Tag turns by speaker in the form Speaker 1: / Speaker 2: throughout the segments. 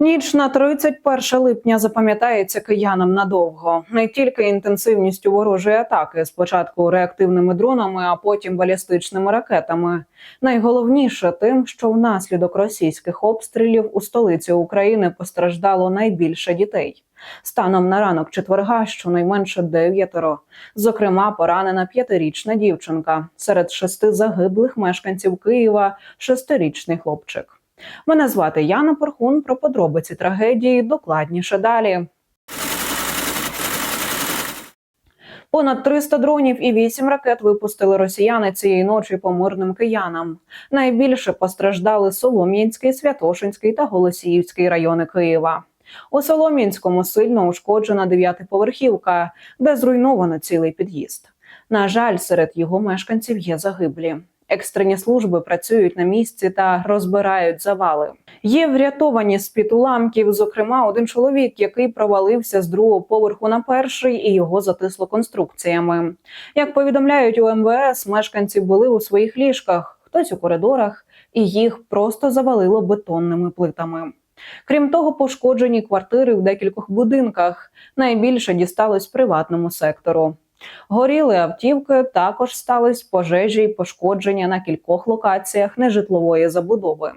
Speaker 1: Ніч на 31 липня запам'ятається киянам надовго. Не тільки інтенсивністю ворожої атаки, спочатку реактивними дронами, а потім балістичними ракетами. Найголовніше тим, що внаслідок російських обстрілів у столиці України постраждало найбільше дітей. Станом на ранок четверга щонайменше дев'ятеро. Зокрема, поранена п'ятирічна дівчинка. Серед шести загиблих мешканців Києва шестирічний хлопчик. Мене звати Яна Порхун. Про подробиці трагедії докладніше далі. Понад 300 дронів і 8 ракет випустили росіяни цієї ночі по мирним киянам. Найбільше постраждали Солом'янський, Святошинський та Голосіївський райони Києва. У Солом'янському сильно ушкоджена дев'ятиповерхівка, де зруйновано цілий під'їзд. На жаль, серед його мешканців є загиблі. Екстрені служби працюють на місці та розбирають завали. Є врятовані з під уламків, зокрема, один чоловік, який провалився з другого поверху на перший, і його затисло конструкціями. Як повідомляють у МВС, мешканці були у своїх ліжках, хтось у коридорах, і їх просто завалило бетонними плитами. Крім того, пошкоджені квартири в декількох будинках. Найбільше дісталось приватному сектору. Горіли автівки, також стались пожежі й пошкодження на кількох локаціях нежитлової забудови.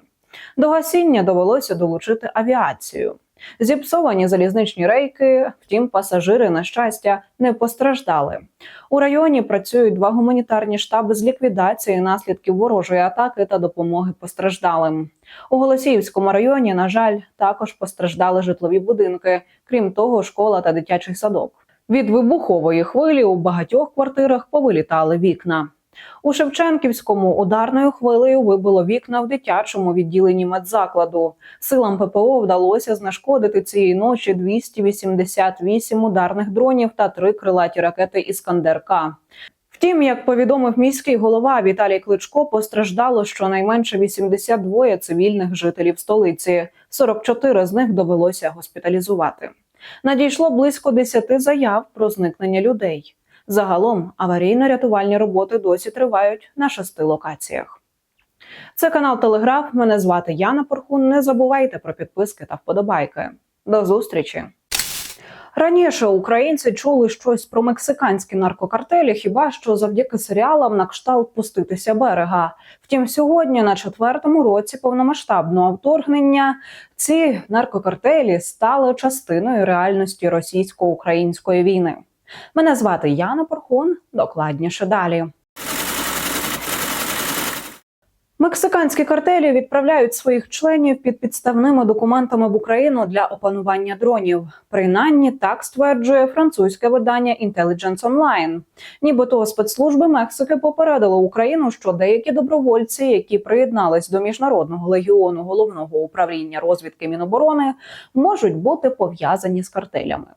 Speaker 1: До гасіння довелося долучити авіацію. Зіпсовані залізничні рейки, втім, пасажири, на щастя, не постраждали. У районі працюють два гуманітарні штаби з ліквідації наслідків ворожої атаки та допомоги постраждалим. У Голосіївському районі, на жаль, також постраждали житлові будинки, крім того, школа та дитячий садок. Від вибухової хвилі у багатьох квартирах повилітали вікна. У Шевченківському ударною хвилею вибило вікна в дитячому відділенні медзакладу. Силам ППО вдалося знешкодити цієї ночі 288 ударних дронів та три крилаті ракети Іскандер-К. Втім, як повідомив міський голова Віталій Кличко, постраждало щонайменше 82 цивільних жителів столиці. 44 з них довелося госпіталізувати. Надійшло близько 10 заяв про зникнення людей. Загалом аварійно-рятувальні роботи досі тривають на шести локаціях. Це канал Телеграф. Мене звати Яна Порхун. Не забувайте про підписки та вподобайки. До зустрічі! Раніше українці чули щось про мексиканські наркокартелі, хіба що завдяки серіалам на кшталт пуститися берега. Втім, сьогодні, на четвертому році повномасштабного вторгнення, ці наркокартелі стали частиною реальності російсько-української війни. Мене звати Яна Порхун. Докладніше далі. Мексиканські картелі відправляють своїх членів під підставними документами в Україну для опанування дронів. Принаймні так стверджує французьке видання Intelligence Online. Нібито спецслужби Мексики попередили Україну, що деякі добровольці, які приєднались до міжнародного легіону головного управління розвідки Міноборони, можуть бути пов'язані з картелями.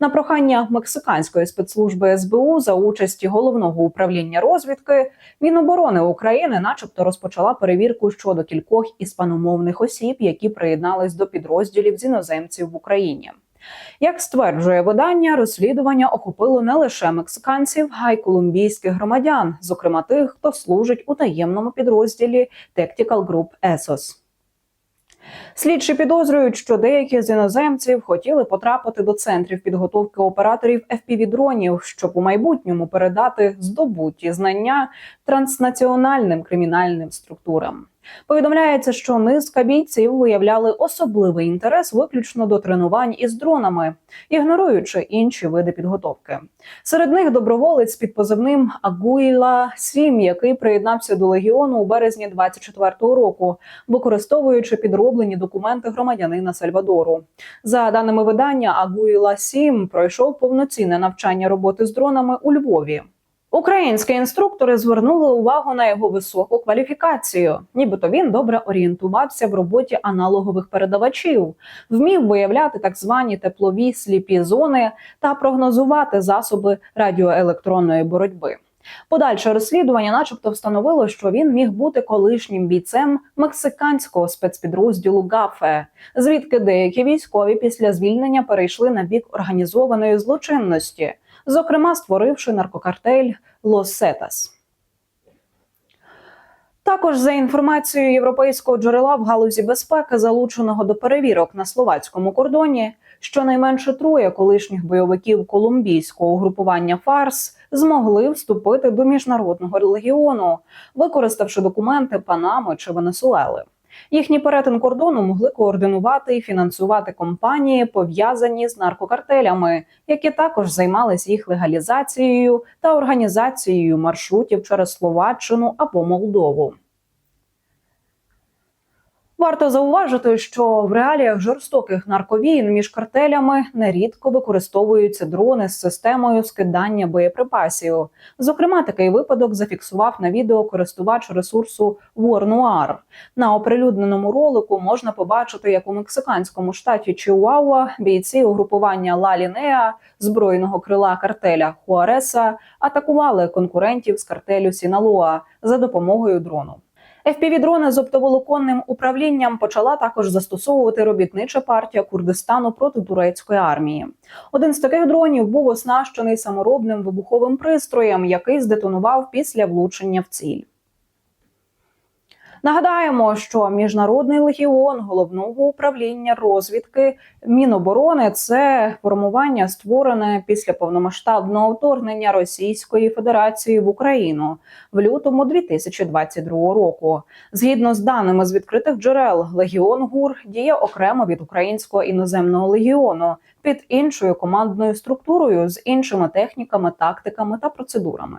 Speaker 1: На прохання мексиканської спецслужби СБУ за участі головного управління розвідки Міноборони України, начебто, розпочала перевірку щодо кількох іспаномовних осіб, які приєднались до підрозділів з іноземців в Україні. Як стверджує видання, розслідування охопило не лише мексиканців, а й колумбійських громадян, зокрема тих, хто служить у таємному підрозділі Tactical Group ESOS. Слідчі підозрюють, що деякі з іноземців хотіли потрапити до центрів підготовки операторів fpv дронів, щоб у майбутньому передати здобуті знання транснаціональним кримінальним структурам. Повідомляється, що низка бійців виявляли особливий інтерес виключно до тренувань із дронами, ігноруючи інші види підготовки. Серед них доброволець під позивним Агуїла Свім, який приєднався до легіону у березні 24-го року, використовуючи підроблені документи громадянина Сальвадору. За даними видання, Агуїла Сім пройшов повноцінне навчання роботи з дронами у Львові. Українські інструктори звернули увагу на його високу кваліфікацію, нібито він добре орієнтувався в роботі аналогових передавачів, вмів виявляти так звані теплові сліпі зони та прогнозувати засоби радіоелектронної боротьби. Подальше розслідування, начебто, встановило, що він міг бути колишнім бійцем мексиканського спецпідрозділу ГАФЕ, звідки деякі військові після звільнення перейшли на бік організованої злочинності зокрема створивши наркокартель Лос Сетас. Також за інформацією європейського джерела в галузі безпеки, залученого до перевірок на словацькому кордоні, щонайменше троє колишніх бойовиків колумбійського угрупування Фарс змогли вступити до міжнародного легіону, використавши документи Панами чи Венесуели. Їхній перетин кордону могли координувати і фінансувати компанії, пов'язані з наркокартелями, які також займались їх легалізацією та організацією маршрутів через Словаччину або Молдову. Варто зауважити, що в реаліях жорстоких нарковійн між картелями нерідко використовуються дрони з системою скидання боєприпасів. Зокрема, такий випадок зафіксував на відео користувач ресурсу War На оприлюдненому ролику можна побачити, як у мексиканському штаті Чиуауа бійці угрупування Ла Лінеа збройного крила картеля Хуареса атакували конкурентів з картелю Сіналоа за допомогою дрону. FPV-дрони з оптоволоконним управлінням почала також застосовувати робітнича партія Курдистану проти турецької армії. Один з таких дронів був оснащений саморобним вибуховим пристроєм, який здетонував після влучення в ціль. Нагадаємо, що міжнародний легіон головного управління розвідки Міноборони це формування, створене після повномасштабного вторгнення Російської Федерації в Україну в лютому 2022 року. Згідно з даними з відкритих джерел, легіон ГУР діє окремо від українського іноземного легіону під іншою командною структурою з іншими техніками, тактиками та процедурами.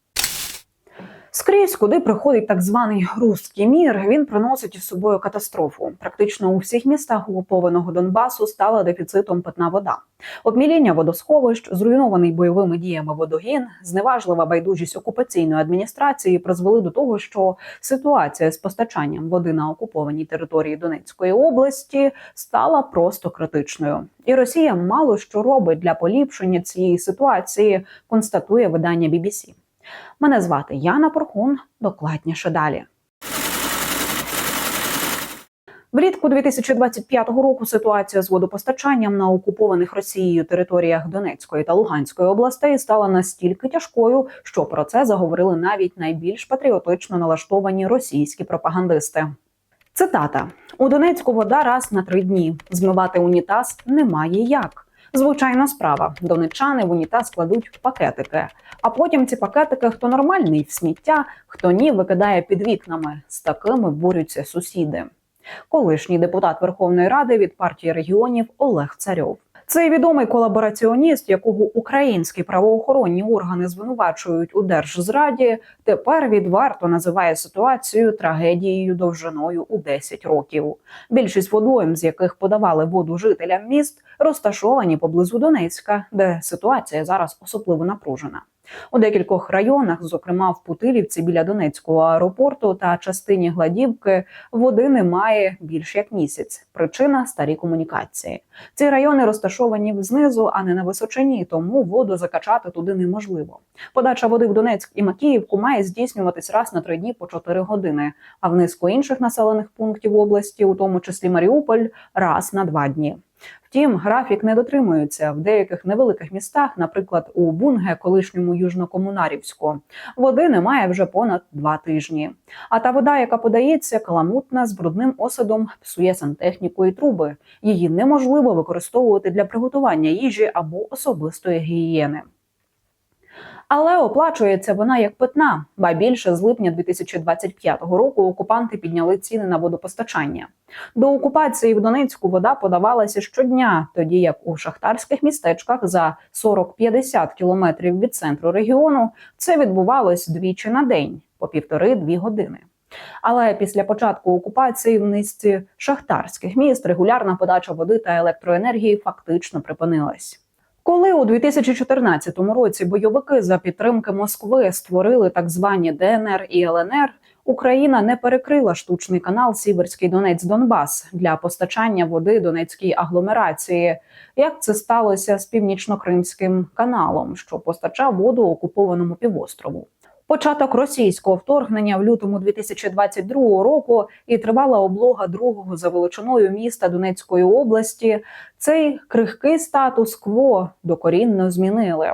Speaker 1: Скрізь, куди приходить так званий руський мір, він приносить із собою катастрофу. Практично у всіх містах окупованого Донбасу стала дефіцитом питна вода. Обміління водосховищ, зруйнований бойовими діями водогін, зневажлива байдужість окупаційної адміністрації призвели до того, що ситуація з постачанням води на окупованій території Донецької області стала просто критичною. І Росія мало що робить для поліпшення цієї ситуації, констатує видання BBC. Мене звати Яна Порхун. Докладніше далі. Влітку 2025 року ситуація з водопостачанням на окупованих Росією територіях Донецької та Луганської областей стала настільки тяжкою, що про це заговорили навіть найбільш патріотично налаштовані російські пропагандисти. Цитата: у Донецьку вода раз на три дні. Змивати унітаз немає як. Звичайна справа. Донечани в унітаз складуть пакетики. А потім ці пакетики, хто нормальний в сміття, хто ні, викидає під вікнами. З такими борються сусіди. Колишній депутат Верховної Ради від партії регіонів Олег Царьов. Цей відомий колабораціоніст, якого українські правоохоронні органи звинувачують у держзраді, тепер відверто називає ситуацію трагедією довжиною у 10 років. Більшість водойм, з яких подавали воду жителям міст, розташовані поблизу Донецька, де ситуація зараз особливо напружена. У декількох районах, зокрема в Путилівці біля Донецького аеропорту та частині Гладівки, води немає більш як місяць. Причина старі комунікації. Ці райони розташовані знизу, а не на височині, тому воду закачати туди неможливо. Подача води в Донецьк і Макіївку має здійснюватись раз на три дні по 4 години. А в низку інших населених пунктів області, у тому числі Маріуполь, раз на два дні. Втім, графік не дотримується в деяких невеликих містах, наприклад, у Бунге, колишньому южнокомунарівську, води немає вже понад два тижні. А та вода, яка подається, каламутна з брудним осадом, псує сантехніку і труби. Її неможливо використовувати для приготування їжі або особистої гігієни. Але оплачується вона як питна, ба більше з липня 2025 року окупанти підняли ціни на водопостачання. До окупації в Донецьку вода подавалася щодня, тоді як у шахтарських містечках за 40-50 кілометрів від центру регіону це відбувалось двічі на день по півтори-дві години. Але після початку окупації в низці шахтарських міст регулярна подача води та електроенергії фактично припинилась. Коли у 2014 році бойовики за підтримки Москви створили так звані ДНР і ЛНР, Україна не перекрила штучний канал Сіверський Донець Донбас для постачання води Донецькій агломерації. Як це сталося з північно-кримським каналом, що постачав воду окупованому півострову? Початок російського вторгнення в лютому 2022 року і тривала облога другого за величиною міста Донецької області. Цей крихкий статус-кво докорінно змінили.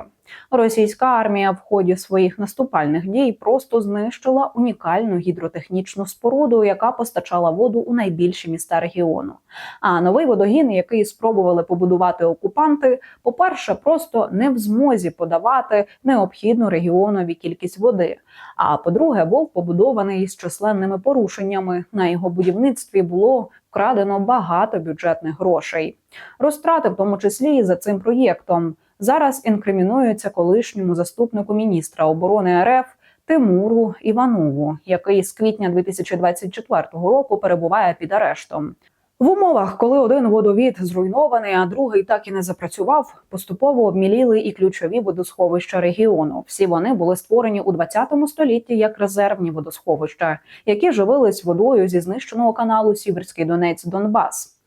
Speaker 1: Російська армія в ході своїх наступальних дій просто знищила унікальну гідротехнічну споруду, яка постачала воду у найбільші міста регіону. А новий водогін, який спробували побудувати окупанти, по-перше, просто не в змозі подавати необхідну регіонові кількість води. А по-друге, був побудований з численними порушеннями. На його будівництві було вкрадено багато бюджетних грошей. Розтрати, в тому числі і за цим проєктом, зараз інкримінуються колишньому заступнику міністра оборони РФ. Тимуру Іванову, який з квітня 2024 року перебуває під арештом. В умовах, коли один водовід зруйнований, а другий так і не запрацював, поступово обміліли і ключові водосховища регіону. Всі вони були створені у 20 столітті як резервні водосховища, які живились водою зі знищеного каналу Сіверський Донець Донбас.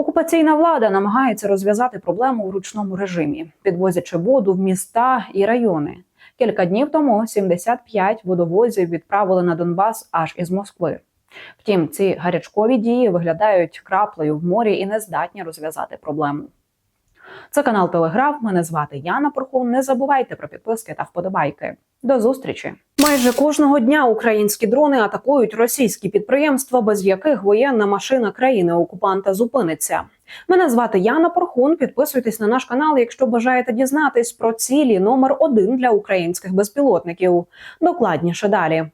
Speaker 1: Окупаційна влада намагається розв'язати проблему в ручному режимі, підвозячи воду в міста і райони. Кілька днів тому 75 водовозів відправили на Донбас аж із Москви. Втім, ці гарячкові дії виглядають краплею в морі і не здатні розв'язати проблему. Це канал Телеграф. Мене звати Яна Порхун. Не забувайте про підписки та вподобайки. До зустрічі! Майже кожного дня українські дрони атакують російські підприємства, без яких воєнна машина країни окупанта зупиниться. Мене звати Яна Порхун. Підписуйтесь на наш канал, якщо бажаєте дізнатись про цілі номер один для українських безпілотників. Докладніше далі.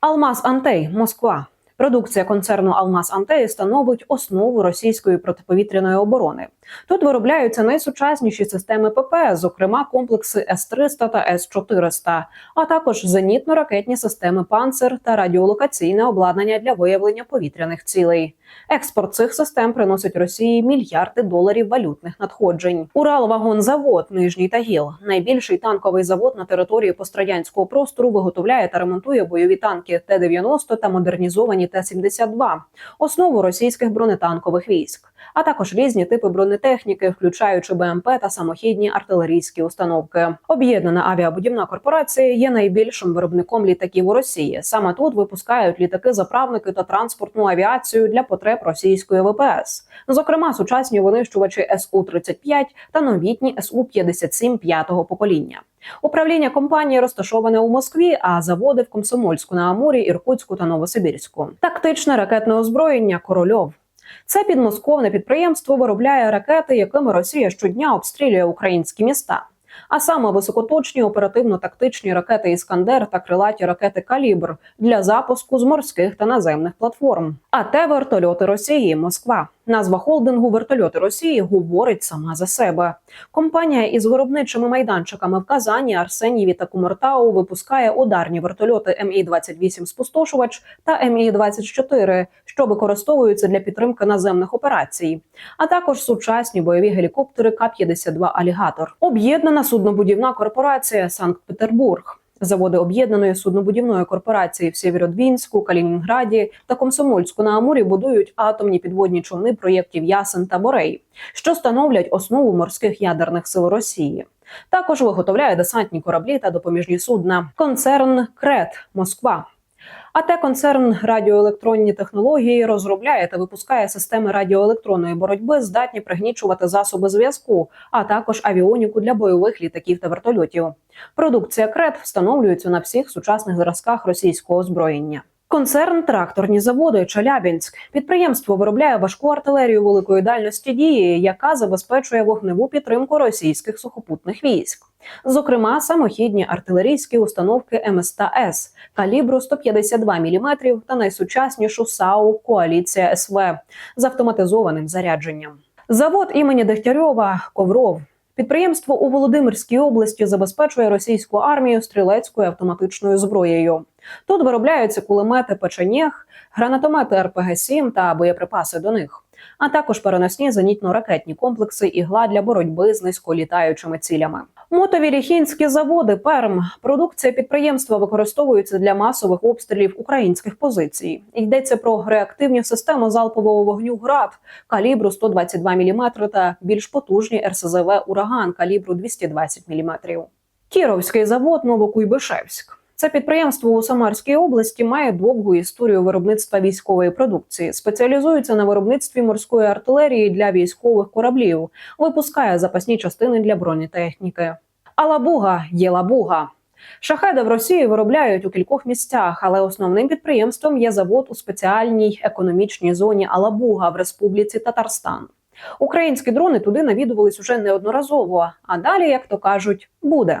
Speaker 1: Алмаз Антей, Москва. Продукція концерну Алмаз Антей становить основу російської протиповітряної оборони. Тут виробляються найсучасніші системи ППС, зокрема комплекси С-300 та С-400, а також зенітно-ракетні системи «Панцер» та радіолокаційне обладнання для виявлення повітряних цілей. Експорт цих систем приносить Росії мільярди доларів валютних надходжень. Уралвагонзавод Нижній Тагіл, найбільший танковий завод на території пострадянського простору, виготовляє та ремонтує бойові танки Т-90 та модернізовані Т-72, основу російських бронетанкових військ, а також різні типи бронетехніки, включаючи БМП та самохідні артилерійські установки. Об'єднана авіабудівна корпорація є найбільшим виробником літаків у Росії. Саме тут випускають літаки-заправники та транспортну авіацію для потреб російської ВПС, зокрема сучасні винищувачі Су 35 та новітні Су 57 п'ятого покоління. Управління компанії розташоване у Москві, а заводи в Комсомольську на Амурі, Іркутську та Новосибірську. Тактичне ракетне озброєння Корольов. Це підмосковне підприємство виробляє ракети, якими Росія щодня обстрілює українські міста. А саме високоточні оперативно-тактичні ракети Іскандер та крилаті ракети Калібр для запуску з морських та наземних платформ. А те вертольоти Росії Москва. Назва холдингу вертольоти Росії говорить сама за себе. Компанія із виробничими майданчиками в Казані, Арсенєві та Кумертау випускає ударні вертольоти Мі 28 спустошувач та Мі 24 що використовуються для підтримки наземних операцій, а також сучасні бойові гелікоптери К-52 Алігатор. Об'єднана суднобудівна корпорація Санкт-Петербург. Заводи об'єднаної суднобудівної корпорації в Сєвєродвінську, Калінінграді та Комсомольську на Амурі будують атомні підводні човни проєктів Ясен та Борей, що становлять основу морських ядерних сил Росії. Також виготовляє десантні кораблі та допоміжні судна. Концерн Крет Москва. А те концерн радіоелектронні технології розробляє та випускає системи радіоелектронної боротьби, здатні пригнічувати засоби зв'язку, а також авіоніку для бойових літаків та вертольотів. Продукція крет встановлюється на всіх сучасних зразках російського озброєння. Концерн Тракторні заводи Челябінськ підприємство виробляє важку артилерію великої дальності дії, яка забезпечує вогневу підтримку російських сухопутних військ. Зокрема, самохідні артилерійські установки МСТ-С калібру 152 мм та найсучаснішу САУ Коаліція СВ з автоматизованим зарядженням. Завод імені Дегтярьова Ковров. Підприємство у Володимирській області забезпечує російську армію стрілецькою автоматичною зброєю. Тут виробляються кулемети печенєг, гранатомети РПГ-7 та боєприпаси до них, а також переносні зенітно-ракетні комплекси ігла для боротьби з низьколітаючими цілями. Мотовіріхінські заводи Перм продукція підприємства використовується для масових обстрілів українських позицій. Йдеться про реактивні системи залпового вогню ГРАД калібру 122 мм та більш потужні РСЗВ Ураган калібру 220 мм. Кіровський завод Новокуйбишевськ. Це підприємство у Самарській області має довгу історію виробництва військової продукції. Спеціалізується на виробництві морської артилерії для військових кораблів, випускає запасні частини для бронетехніки. Алабуга є лабуга. Шахеди в Росії виробляють у кількох місцях, але основним підприємством є завод у спеціальній економічній зоні Алабуга в Республіці Татарстан. Українські дрони туди навідувались уже неодноразово. А далі, як то кажуть, буде.